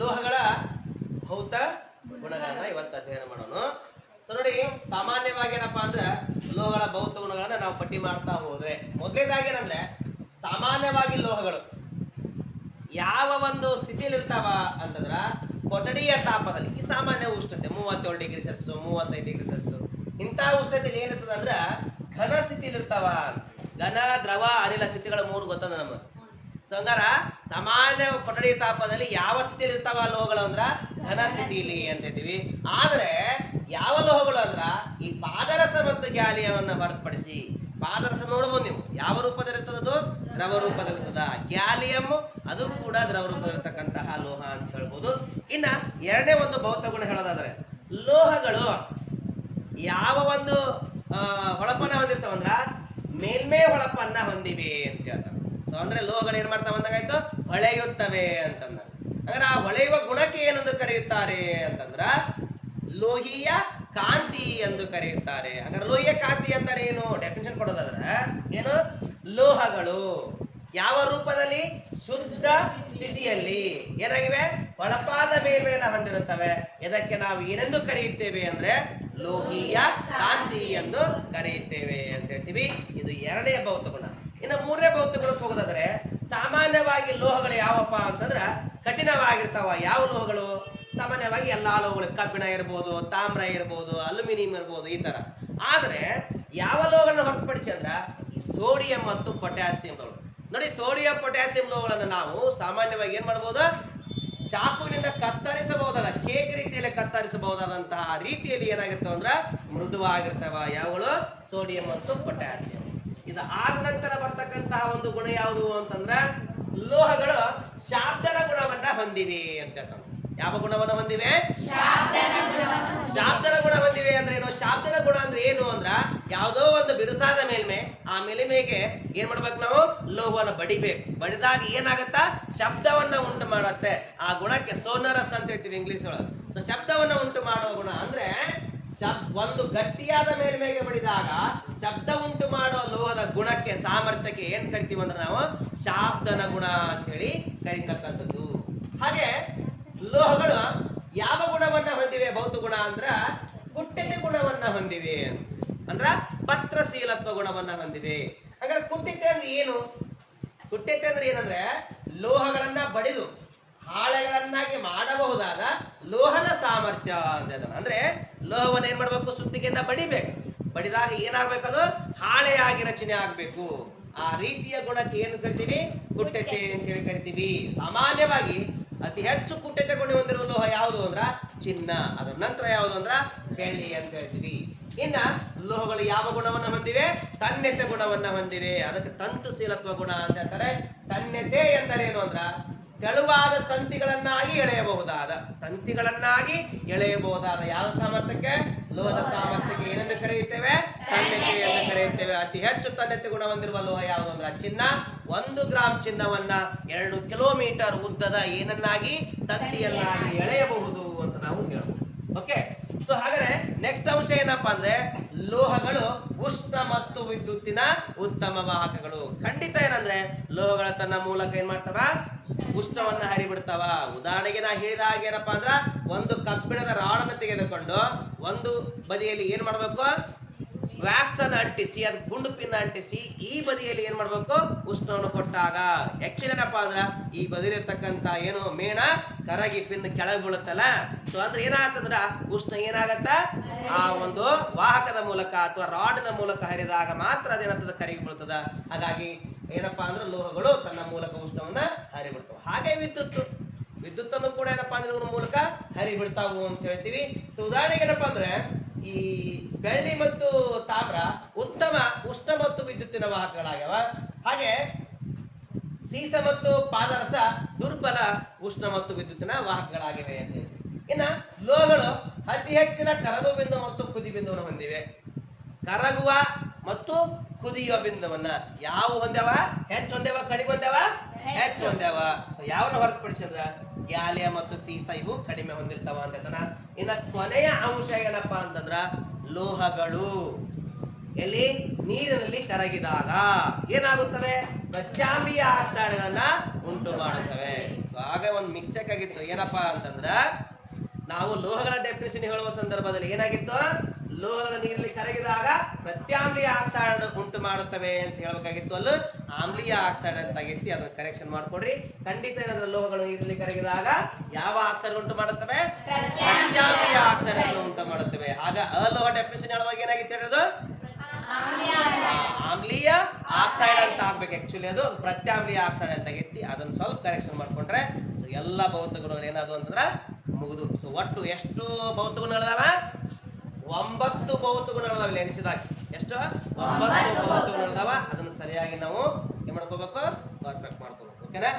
ಲೋಹಗಳ ಭೌತ ಗುಣಗಳನ್ನ ಇವತ್ತು ಅಧ್ಯಯನ ಮಾಡೋಣ. ಸೊ ನೋಡಿ ಸಾಮಾನ್ಯವಾಗಿ ಏನಪ್ಪಾ ಅಂದ್ರೆ ಲೋಹಗಳ ಭೌತ ಗುಣಗಳನ್ನ ನಾವು ಪಟ್ಟಿ ಮಾಡ್ತಾ ಹೋದ್ರೆ. ಮೊದಲೇದಾಗಿ ಏನಂದ್ರೆ ಸಾಮಾನ್ಯವಾಗಿ ಲೋಹಗಳು ಯಾವ ಒಂದು ಸ್ಥಿತಿಯಲ್ಲಿ ಇರ್ತಾವ ಅಂತಂದ್ರ ಕೊಠಡಿಯ ತಾಪದಲ್ಲಿ, ಈ ಸಾಮಾನ್ಯ ಉಷ್ಣತೆ ಮೂವತ್ತೇಳು ಡಿಗ್ರಿ ಸೆಲ್ಸಿಯಸ್ ಮೂವತ್ತೈದು ಡಿಗ್ರಿ ಸೆಲ್ಸಿಯಸ್ ಇಂಥ ಉಷ್ಣತೆಯಲ್ಲಿ ಏನಿರ್ತದ ಅಂದ್ರ ಘನ ಸ್ಥಿತಿಯಲ್ಲಿ ಇರ್ತಾವ ಘನ, ದ್ರವ, ಅನಿಲ ಸ್ಥಿತಿಗಳ ಮೂರು ಗೊತ್ತದ ನಮಗೆ? ಸೊ ಹಂಗಾರ ಸಾಮಾನ್ಯ ಕೊಠಡಿ ತಾಪದಲ್ಲಿ ಯಾವ ಸ್ಥಿತಿಯಲ್ಲಿ ಇರ್ತಾವ ಲೋಹಗಳು ಅಂದ್ರ ಘನ ಅಂತ ಹೇಳ್ತೀವಿ ಆದ್ರೆ ಯಾವ ಲೋಹಗಳು ಅಂದ್ರ ಈ ಪಾದರಸ ಮತ್ತು ಗ್ಯಾಲಿಯವನ್ನ ಹೊರತುಪಡಿಸಿ, ಪಾದರಸ ನೋಡ್ಬೋದು ನೀವು, ಯಾವ ರೂಪದಲ್ಲಿರ್ತದದು ದ್ರವ ರೂಪದಲ್ಲಿರ್ತದ. ಗ್ಯಾಲಿಯಂ, ಅದು ಕೂಡ ದ್ರವ ರೂಪದಲ್ಲಿರ್ತಕ್ಕಂತಹ ಲೋಹ ಅಂತ ಹೇಳ್ಬೋದು. ಇನ್ನ ಎರಡನೇ ಒಂದು ಭೌತ ಗುಣ ಹೇಳೋದಾದ್ರೆ, ಲೋಹಗಳು ಯಾವ ಒಂದು ಹೊಳಪನ್ನ ಹೊಂದಿರ್ತಾವಂದ್ರ ಮೇಲ್ಮೇ ಹೊಳಪನ್ನ ಹೊಂದಿವೆ ಅಂತ ಹೇಳ್ತಾರೆ. ಸೊ ಅಂದ್ರೆ ಲೋಹಗಳು ಏನ್ ಮಾಡ್ತಾವ ಅಂದಾಗಾಯ್ತು ಹೊಳೆಯುತ್ತವೆ ಅಂತಂದ. ಅಂದ್ರೆ ಆ ಹೊಳೆಯುವ ಗುಣಕ್ಕೆ ಏನಂದು ಕರೆಯುತ್ತಾರೆ ಅಂತಂದ್ರ ಲೋಹೀಯ ಕಾಂತಿ ಎಂದು ಕರೆಯುತ್ತಾರೆ. ಹಂಗಾರೆ ಲೋಹಿಯ ಕಾಂತಿ ಅಂತಾರೆ ಏನು? ಡೆಫಿನೇಷನ್ ಕೊಡೋದಾದ್ರೆ ಏನು? ಲೋಹಗಳು. ಯಾವ ರೂಪದಲ್ಲಿ? ಶುದ್ಧ ಸ್ಥಿತಿಯಲ್ಲಿ. ಏನಾಗಿವೆ? ಹೊಳಪಾದ ಮೇಲ್ಮೆಯನ್ನು ಹೊಂದಿರುತ್ತವೆ. ಇದಕ್ಕೆ ನಾವು ಏನೆಂದು ಕರೆಯುತ್ತೇವೆ ಅಂದ್ರೆ ಲೋಹಿಯ ಕಾಂತಿ ಎಂದು ಕರೆಯುತ್ತೇವೆ ಅಂತ ಹೇಳ್ತೀವಿ. ಇದು ಎರಡನೇ ಭೌತ ಗುಣ ಇನ್ನು ಗುಣಕ್ಕೆ ಹೋಗೋದಾದ್ರೆ ಸಾಮಾನ್ಯವಾಗಿ ಲೋಹಗಳು ಯಾವಪ್ಪ ಅಂತಂದ್ರ ಕಠಿಣವಾಗಿರ್ತಾವ. ಯಾವ ಲೋಹಗಳು? ಸಾಮಾನ್ಯವಾಗಿ ಎಲ್ಲಾ ಲೋಹಗಳು, ಕಬ್ಬಿಣ ಇರ್ಬೋದು, ತಾಮ್ರ ಇರ್ಬೋದು, ಅಲ್ಯೂಮಿನಿಯಂ ಇರ್ಬೋದು, ಈ ತರ. ಆದ್ರೆ ಯಾವ ಲೋಹಗಳನ್ನ ಹೊರತುಪಡಿಸಿ ಅಂದ್ರ ಸೋಡಿಯಂ ಮತ್ತು ಪೊಟ್ಯಾಸಿಯಂಗಳು ನೋಡಿ, ಸೋಡಿಯಂ, ಪೊಟ್ಯಾಸಿಯಂ ಲೋಹಗಳನ್ನು ನಾವು ಸಾಮಾನ್ಯವಾಗಿ ಏನ್ ಮಾಡ್ಬೋದು? ಚಾಕುವಿನಿಂದ ಕತ್ತರಿಸಬಹುದಾದ, ಕೇಕ್ ರೀತಿಯಲ್ಲಿ ಕತ್ತರಿಸಬಹುದಾದಂತಹ ರೀತಿಯಲ್ಲಿ ಏನಾಗಿರ್ತಾವ ಅಂದ್ರ ಮೃದುವಾಗಿರ್ತಾವ. ಯಾವಗಳು? ಸೋಡಿಯಂ ಮತ್ತು ಪೊಟ್ಯಾಸಿಯಂ. ಇದು ಆದ ನಂತರ ಬರ್ತಕ್ಕಂತಹ ಒಂದು ಗುಣ ಯಾವುದು ಅಂತಂದ್ರ ಲೋಹಗಳು ಶಾಬ್ದನ ಗುಣವನ್ನ ಹೊಂದಿವೆ ಅಂತ ಹೇಳ್ತಾರೆ ಯಾವ ಗುಣವನ್ನ ಹೊಂದಿವೆ? ಶಾಬ್ದನ ಗುಣ ಹೊಂದಿವೆ ಅಂದ್ರೆ ಏನು? ಶಾಬ್ದನ ಗುಣ ಅಂದ್ರೆ ಏನು ಅಂದ್ರ ಯಾವುದೋ ಒಂದು ಬಿರುಸಾದ ಮೇಲ್ಮೆ ಆ ಮೇಲ್ಮೆಗೆ ಏನ್ ಮಾಡ್ಬೇಕು ನಾವು? ಲೋಹವನ್ನು ಬಡಿಬೇಕು. ಬಡಿದಾಗ ಏನಾಗತ್ತ? ಶಬ್ದವನ್ನ ಉಂಟು ಮಾಡತ್ತೆ. ಆ ಗುಣಕ್ಕೆ ಸೋನರಸ್ ಅಂತ ಹೇಳ್ತೀವಿ ಇಂಗ್ಲಿಷ್ ಒಳಗೆ ಸೊ ಶಬ್ದವನ್ನ ಉಂಟು ಮಾಡುವ ಗುಣ ಅಂದ್ರೆ ಒಂದು ಗಟ್ಟಿಯಾದ ಮೇಲ್ಮೈಗೆ ಬಡಿದಾಗ ಶಬ್ದ ಉಂಟು ಮಾಡೋ ಲೋಹದ ಗುಣಕ್ಕೆ ಸಾಮರ್ಥ್ಯಕ್ಕೆ ಏನ್ ಕರಿತೀವಿ ಅಂದ್ರೆ ನಾವು ಶಾಬ್ದನ ಗುಣ ಅಂತೇಳಿ ಕರಿತಕ್ಕಂಥದ್ದು. ಹಾಗೆ ಲೋಹಗಳು ಯಾವ ಗುಣವನ್ನ ಹೊಂದಿವೆ? ಭೌತ ಗುಣ ಅಂದ್ರ ಕುಟ್ಟಿಗೆ ಗುಣವನ್ನ ಹೊಂದಿವೆ ಅಂತ. ಅಂದ್ರ ಪತ್ರಶೀಲತ್ವ ಗುಣವನ್ನ ಹೊಂದಿವೆ. ಹಾಗಾದ್ರೆ ಕುಟ್ಟಿತೆ ಅಂದ್ರೆ ಏನು? ಕುಟ್ಟಿತೆ ಅಂದ್ರೆ ಏನಂದ್ರೆ ಲೋಹಗಳನ್ನ ಬಡಿದು ಹಾಳೆಗಳನ್ನಾಗಿ ಮಾಡಬಹುದಾದ ಲೋಹದ ಸಾಮರ್ಥ್ಯ ಅಂತ ಅಂದ್ರೆ ಲೋಹವನ್ನ ಏನ್ ಮಾಡ್ಬೇಕು? ಸುತ್ತಿಗೆಯಿಂದ ಬಡಿಬೇಕು. ಬಡಿದಾಗ ಏನಾಗ್ಬೇಕದು? ಹಾಳೆಯಾಗಿ ರಚನೆ ಆಗ್ಬೇಕು. ಆ ರೀತಿಯ ಗುಣಕ್ಕೆ ಏನು ಕರಿತೀವಿ? ಅಂತ ಹೇಳಿ ಕರಿತೀವಿ. ಸಾಮಾನ್ಯವಾಗಿ ಅತಿ ಹೆಚ್ಚು ಕುಟ್ಟತೆ ಗುಣ ಹೊಂದಿರುವ ಲೋಹ ಯಾವುದು ಅಂದ್ರ? ಚಿನ್ನ. ಅದರ ನಂತರ ಯಾವುದು ಅಂದ್ರ? ಬೆಳ್ಳಿ ಅಂತ ಹೇಳ್ತೀವಿ. ಇನ್ನ ಲೋಹಗಳು ಯಾವ ಗುಣವನ್ನ ಹೊಂದಿವೆ? ತನ್ಯತೆ ಗುಣವನ್ನ ಹೊಂದಿವೆ. ಅದಕ್ಕೆ ತಂತುಶೀಲತ್ವ ಗುಣ ಅಂತ ಹೇಳ್ತಾರೆ ತನ್ನೆತೆ ಎಂದರೆ ಏನು ಅಂದ್ರ? ತೆಳುವಾದ ತಂತಿಗಳನ್ನಾಗಿ ಎಳೆಯಬಹುದಾದ. ತಂತಿಗಳನ್ನಾಗಿ ಎಳೆಯಬಹುದಾದ ಯಾವ ಸಾಮರ್ಥ್ಯಕ್ಕೆ? ಲೋಹದ ಸಾಮರ್ಥ್ಯಕ್ಕೆ ಏನೆಂದು ಕರೆಯುತ್ತೇವೆ? ತನ್ನತೆ ಎಂದು ಕರೆಯುತ್ತೇವೆ. ಅತಿ ಹೆಚ್ಚು ತನ್ನತೆ ಗುಣ ಹೊಂದಿರುವ ಲೋಹ ಯಾವುದು ಅಂದ್ರೆ ಚಿನ್ನ. ಒಂದು ಗ್ರಾಮ್ ಚಿನ್ನವನ್ನ ಎರಡು ಕಿಲೋಮೀಟರ್ ಉದ್ದದ ಏನನ್ನಾಗಿ? ತಂತಿಯನ್ನಾಗಿ ಎಳೆಯಬಹುದು ಅಂತ ನಾವು ಹೇಳ್ಬೋದು ಓಕೆ ಸೊ ಹಾಗಾದ್ರೆ ನೆಕ್ಸ್ಟ್ ಅಂಶ ಏನಪ್ಪಾ ಅಂದ್ರೆ ಲೋಹಗಳು ಉಷ್ಣ ಮತ್ತು ವಿದ್ಯುತ್ತಿನ ಉತ್ತಮ ವಾಹಕಗಳು. ಖಂಡಿತ ಏನಂದ್ರೆ ಲೋಹಗಳ ತನ್ನ ಮೂಲಕ ಏನ್ ಮಾಡ್ತಾವ? ಉಷ್ಣವನ್ನ ಹರಿಬಿಡ್ತಾವ. ಉದಾಹರಣೆಗೆ ನಾ ಹೇಳಿದ ಹಾಗೆ ಏನಪ್ಪಾ ಅಂದ್ರ ಒಂದು ಕಬ್ಬಿಣದ ರಾಡನ್ನು ತೆಗೆದುಕೊಂಡು ಒಂದು ಬದಿಯಲ್ಲಿ ಏನ್ ಮಾಡ್ಬೇಕು? ವ್ಯಾಕ್ಸ್ ಅನ್ನು ಅಂಟಿಸಿ, ಅದು ಗುಂಡು ಪಿನ್ ಅಂಟಿಸಿ ಈ ಬದಿಯಲ್ಲಿ ಏನ್ ಮಾಡ್ಬೇಕು? ಉಷ್ಣವನ್ನು ಕೊಟ್ಟಾಗ. ಆಕ್ಚುಲಿ ಏನಪ್ಪ ಅಂದ್ರ ಈ ಬದಿಲಿರ್ತಕ್ಕಂತ ಏನು ಮೇಣ ಕರಗಿ ಪಿನ್ ಕೆಳಗೆ ಬೀಳುತ್ತಲ್ಲ? ಸೊ ಅಂದ್ರೆ ಏನಾಗ್ತದ್ರ, ಉಷ್ಣ ಏನಾಗತ್ತ? ಆ ಒಂದು ವಾಹಕದ ಮೂಲಕ ಅಥವಾ ರಾಡ್ನ ಮೂಲಕ ಹರಿದಾಗ ಮಾತ್ರ ಅದೇನಾಗ್ತದೆ ಕರಗಿ ಬೀಳ್ತದ. ಹಾಗಾಗಿ ಏನಪ್ಪಾ ಅಂದ್ರೆ, ಲೋಹಗಳು ತನ್ನ ಮೂಲಕ ಉಷ್ಣವನ್ನ ಹರಿಬಿಡ್ತವೆ ಹಾಗೆ ವಿದ್ಯುತ್. ವಿದ್ಯುತ್ ಅನ್ನು ಕೂಡ ಏನಪ್ಪಾ ಅಂದ್ರೆ, ಇವ್ರ ಮೂಲಕ ಹರಿಬಿಡ್ತಾವು ಅಂತ ಹೇಳ್ತೀವಿ. ಸೊ ಉದಾಹರಣೆಗೆ ಏನಪ್ಪಾ ಅಂದ್ರೆ ಈ ಬೆಳ್ಳಿ ಮತ್ತು ತಾಮ್ರ ಉತ್ತಮ ಉಷ್ಣ ಮತ್ತು ವಿದ್ಯುತ್ತಿನ ವಾಹಕಗಳಾಗ್ಯವ. ಹಾಗೆ ಸೀಸ ಮತ್ತು ಪಾದರಸ ದುರ್ಬಲ ಉಷ್ಣ ಮತ್ತು ವಿದ್ಯುತ್ತಿನ ವಾಹಕಗಳಾಗಿವೆ ಅಂತ ಹೇಳಿ. ಇನ್ನ ಲೋಹಗಳು ಅತಿ ಹೆಚ್ಚಿನ ಕರಗು ಬಿಂದು ಮತ್ತು ಕುದಿ ಬಿಂದುವನ್ನು ಹೊಂದಿವೆ. ಕರಗುವ ಮತ್ತು ಕುದಿಯುವ ಬಿಂದುವನ್ನ ಯಾವ ಹೊಂದ್ಯಾವ? ಹೆಚ್ಚು ಹೊಂದ್ಯಾವ ಕಡಿಮೆ ಹೊಂದ್ಯಾವ? ಹೆಚ್ಚು. ಹೊಂದ್ಯಾವ. ಸೊ ಯಾವನ್ನ ಹೊರತುಪಡಿಸಿದ್ರ ಗ್ಯಾಲಿಯ ಮತ್ತು ಸೀಸ ಇವು ಕಡಿಮೆ ಹೊಂದಿರ್ತಾವ ಅಂತ ಹೇಳ್ತಾನ. ಇನ್ನ ಕೊನೆಯ ಅಂಶ ಏನಪ್ಪಾ ಅಂತಂದ್ರ ಲೋಹಗಳು. ಎಲ್ಲಿ? ನೀರಿನಲ್ಲಿ ಕರಗಿದಾಗ ಏನಾಗುತ್ತವೆ? ಪ್ರತ್ಯಾಮ್ಲೀಯ ಆಕ್ಸೈಡ್ಗಳನ್ನ ಉಂಟು ಮಾಡುತ್ತವೆ. ಸೊ ಆಗ ಒಂದು ಮಿಸ್ಟೇಕ್ ಆಗಿತ್ತು. ಏನಪ್ಪಾ ಅಂತಂದ್ರ ನಾವು ಲೋಹಗಳ ಡೆಫಿನೇಷನ್ ಹೇಳುವ ಸಂದರ್ಭದಲ್ಲಿ ಏನಾಗಿತ್ತು? ಲೋಹಗಳ ನೀರಲ್ಲಿ ಕರಗಿದಾಗ ಪ್ರತ್ಯಾಮ್ಲೀಯ ಆಕ್ಸೈಡ್ ಉಂಟು ಮಾಡುತ್ತವೆ ಅಂತ ಹೇಳ್ಬೇಕಾಗಿತ್ತು ಅಲ್ಲೂ. ಆಮ್ಲೀಯ ಆಕ್ಸೈಡ್ ಅಂತ ಆಗೈತಿ ಅದನ್ನ ಕರೆಕ್ಷನ್ ಮಾಡ್ಕೊಡ್ರಿ. ಖಂಡಿತ ಏನಾದ್ರೆ ಲೋಹಗಳು ಇಲ್ಲಿ ಕರಗಿದಾಗ ಯಾವ ಆಕ್ಸೈಡ್ ಉಂಟು ಮಾಡುತ್ತವೆ? ಪ್ರತ್ಯಾಮ್ಲೀಯ ಆಕ್ಸೈಡ್ ಅನ್ನು ಉಂಟು ಮಾಡುತ್ತವೆ. ಆಗ ಅಲೋಹ ಡೆಫಿನೇಷನ್ ಹೇಳುವಾಗ ಏನಾಗಿತ್ತು ಹೇಳೋದು? ಆಮ್ಲೀಯ ಆಕ್ಸೈಡ್. ಅಂತ ಆಗ್ಬೇಕು ಆಕ್ಚುಲಿ ಅದು. ಪ್ರತ್ಯಾಮ್ಲೀಯ ಆಕ್ಸೈಡ್ ಅಂತ ಆಗೈತಿ ಅದನ್ನ ಸ್ವಲ್ಪ ಕರೆಕ್ಷನ್ ಮಾಡ್ಕೊಂಡ್ರೆ. ಸೊ ಎಲ್ಲ ಭೌತ ಗುಣಗಳು ಏನಾದ್ರು ಅಂತಂದ್ರ ಮುಗಿದು. ಸೊ ಒಟ್ಟು ಎಷ್ಟು ಭೌತ ಗುಣಗಳದಾವ ಒಂಬತ್ತು ಭೌತ ಗುಣಗಳದಾವ ಇಲ್ಲಿ ಎಣಿಸಿದಾಗ ಎಷ್ಟು? ಒಂಬತ್ತು ಅದಾವ ಅದನ್ನ ಸರಿಯಾಗಿ ನಾವು ಏನ್ ಮಾಡ್ಕೋಬೇಕು? ಪರ್ಫೆಕ್ಟ್ ಮಾಡ್ಕೋಬೇಕು. ಓಕೆನಾ?